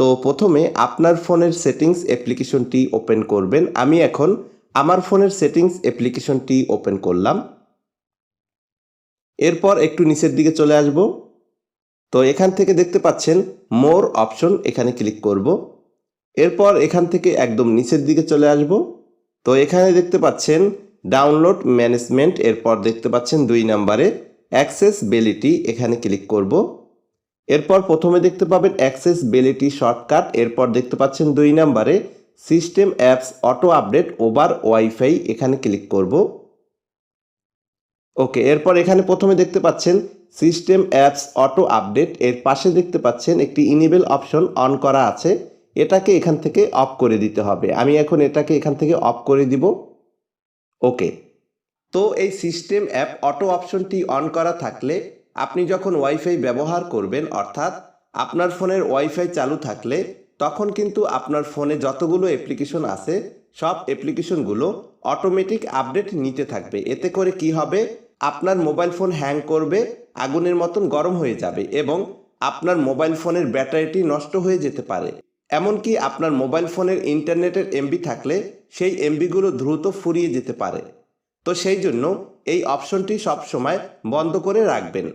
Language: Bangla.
তো প্রথমে আপনার ফোনের সেটিংস অ্যাপ্লিকেশনটি ওপেন করবেন। আমি এখন আমার ফোনের সেটিংস অ্যাপ্লিকেশনটি ওপেন করলাম। এরপর একটু নিচের দিকে চলে আসব। তো এখান থেকে দেখতে পাচ্ছেন মোর অপশন, এখানে ক্লিক করব। এরপর এখান থেকে একদম নিচের দিকে চলে আসব। তো এখানে দেখতে পাচ্ছেন ডাউনলোড ম্যানেজমেন্ট, এরপর দেখতে পাচ্ছেন দুই নাম্বারে অ্যাক্সেসবিলিটি এখানে ক্লিক করব। এরপর প্রথমে দেখতে পাবেন অ্যাক্সেসবিলিটি শর্টকাট, এরপর দেখতে পাচ্ছেন দুই নাম্বারে system apps auto update over wifi, এখানে ক্লিক করব। ওকে, এরপর এখানে প্রথমে দেখতে পাচ্ছেন সিস্টেম অ্যাপস অটো আপডেট, এর পাশে দেখতে পাচ্ছেন একটি ইনেবেল অপশন অন করা আছে, এটাকে এখান থেকে অফ করে দিতে হবে। আমি এখন এটাকে এখান থেকে অফ করে দিব। ওকে, তো এই সিস্টেম অ্যাপ অটো অপশনটি অন করা থাকলে আপনি যখন ওয়াইফাই ব্যবহার করবেন, অর্থাৎ আপনার ফোনের ওয়াইফাই চালু থাকলে, তখন কিন্তু আপনার ফোনে যতগুলো অ্যাপ্লিকেশন আছে, সব অ্যাপ্লিকেশনগুলো অটোমেটিক আপডেট নিতে থাকবে। এতে করে কি হবে? আপনার মোবাইল ফোন হ্যাং করবে, আগুনের মতন গরম হয়ে যাবে এবং আপনার মোবাইল ফোনের ব্যাটারিটি নষ্ট হয়ে যেতে পারে। এমনকি আপনার মোবাইল ফোনের ইন্টারনেটের এমবি থাকলে, সেই এমবিগুলো দ্রুত ফুরিয়ে যেতে পারে। তো সেই জন্য এই অপশনটি সবসময় বন্ধ করে রাখবেন।